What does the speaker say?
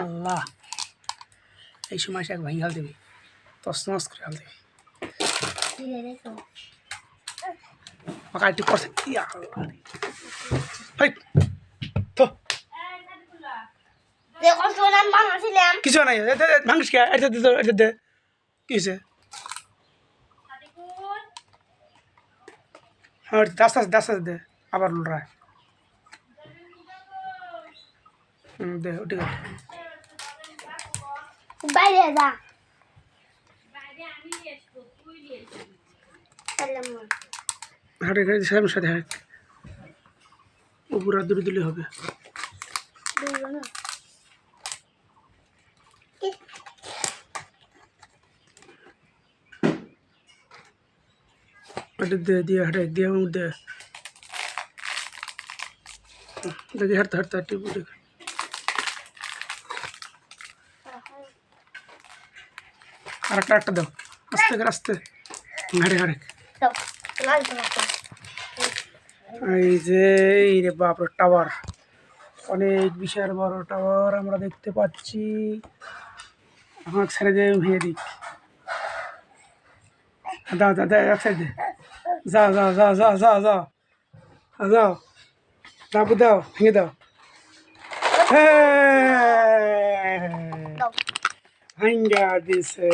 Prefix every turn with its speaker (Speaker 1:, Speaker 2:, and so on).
Speaker 1: আল্লাহ। এই সময় সে ভাঙি হাল দেবে। তস নস করে হাল দেবে।
Speaker 2: সোনাম বানাছিলাম
Speaker 1: কিছু নাই। ভাঙিস কে? এটা দে এটা দে কি হয়েছে? হ্যাঁ আস্তে আস্তে আস্তে আস্তে দে আবার লড়ায় হুম দে ঠিক আছে
Speaker 2: বাইরে যা সালাম
Speaker 1: হাটে গাড়ি সামনের সাথে হাট উপর আর দূরে দিলে হবে
Speaker 2: দুইজন না
Speaker 1: হাটে দে দিয়ে হাটে দিয়ে দে দেখি হাঁটতে হাঁটতে হাঁটতে দেখ আর একটা একটা দাও আস্তে করে আস্তে
Speaker 2: লাল তো
Speaker 1: এই যে এই রে বাপরে টাওয়ার অনেক বিশাল বড় টাওয়ার আমরা দেখতে পাচ্ছি আমার ছেড়ে দিয়ে ভেঙে দিক দাও দাও এক সাইডে যাও যাও যাও যাও যাও যাও আ, যাও দাবু দাও ভেঙে দাও হ্যাঁ
Speaker 2: দাও
Speaker 1: ভাঙ্গা দিছে